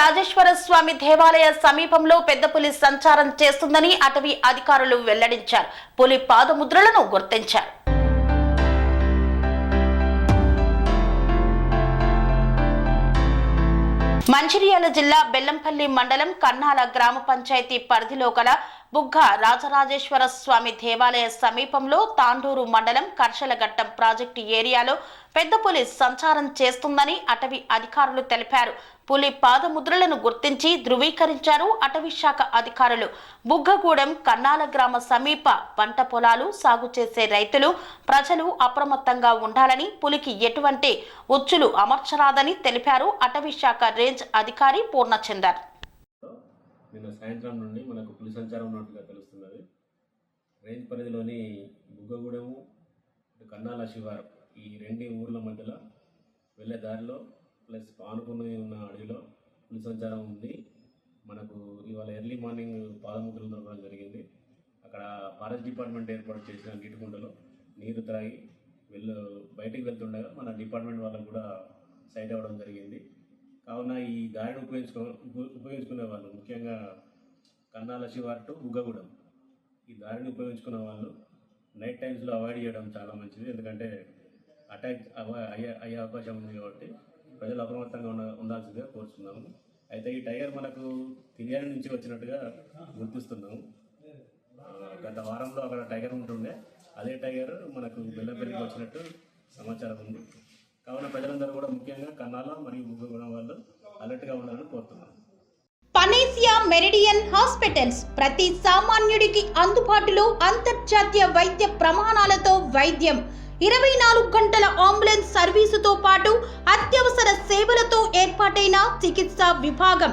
రాజేశ్వర స్వామి దేవాలయ సమీపంలో పెద్ద పులి సంచారం చేస్తుందని అటవీ అధికారులు వెల్లడించారు. పులి పాదముద్రలను గుర్తించారు. మంచిర్యాల జిల్లా బెల్లంపల్లి మండలం కన్నాల గ్రామ పంచాయతీ పరిధిలో గల బుగ్గ రాజరాజేశ్వర స్వామి దేవాలయ సమీపంలో తాండూరు మండలం కర్షలఘట్టం ప్రాజెక్టు ఏరియాలో పెద్ద పులి సంచారం చేస్తుందని అటవీ అధికారులు తెలిపారు. పులి పాదముద్రలను గుర్తించి ధృవీకరించారు అటవీ శాఖ అధికారులు. బుగ్గగూడెం కన్నాల గ్రామ సమీప పంట పొలాలు సాగు చేసే రైతులు ప్రజలు అప్రమత్తంగా ఉండాలని పులికి ఎటువంటి ఉచ్చులు అమర్చరాదని తెలిపారు అటవీ శాఖ రేంజ్ అధికారి పూర్ణచందర్. నిన్న సాయంత్రం నుండి మనకు పులి సంచారం ఉన్నట్టుగా తెలుస్తున్నది. రేంజ్ పరిధిలోని బుగ్గగూడెము కన్నాల శివారు ఈ రెండు ఊర్ల మధ్యలో వెళ్ళే దారిలో ప్లస్ ఆనుకుని ఉన్న అడవిలో పులి సంచారం ఉంది. మనకు ఇవాళ ఎర్లీ మార్నింగ్ పాదముద్రలు దొరకడం జరిగింది. అక్కడ ఫారెస్ట్ డిపార్ట్మెంట్ ఏర్పాటు చేసిన నీటికుండలో నీరు త్రాగి వెళ్ళు బయటికి వెళ్తుండగా మన డిపార్ట్మెంట్ వాళ్ళకు కూడా సైట్ అవ్వడం జరిగింది. కావున ఈ దారిని ఉపయోగించుకో ఉపయోగించుకునే వాళ్ళు ముఖ్యంగా కన్నాల శివార్టు బుగ్గగూడెం. ఈ దారిని ఉపయోగించుకునే వాళ్ళు నైట్ టైమ్స్లో అవాయిడ్ చేయడం చాలా మంచిది. ఎందుకంటే అటాక్ అయ్యే అయ్యే అవకాశం ఉంది కాబట్టి ప్రజలు అప్రమత్తంగా ఉండ ఉండాల్సిందిగా కోరుతున్నాము అయితే ఈ టైగర్ మనకు తిరియాని నుంచి వచ్చినట్టుగా గుర్తిస్తున్నాము. గత వారంలో అక్కడ టైగర్ ఉంటుండే. అదే టైగర్ మనకు బెల్లపల్లికి వచ్చినట్టు సమాచారం ఉంది. కావున ప్రజలందరూ కూడా ముఖ్యంగా కన్నాల మరియు బుగ్గగూడెం వాళ్ళు అలర్ట్గా ఉండాలని కోరుతున్నాను. పనేసియా మెరిడియన్ హాస్పిటల్స్ ప్రతి సామాన్యుడికి అందుబాటులో అంతర్జాతీయ వైద్య ప్రమాణాలతో వైద్యం. ఇరవై నాలుగు గంటల అంబులెన్స్ సర్వీసుతో పాటు అత్యవసర సేవలతో ఏర్పాటైన చికిత్సా విభాగం.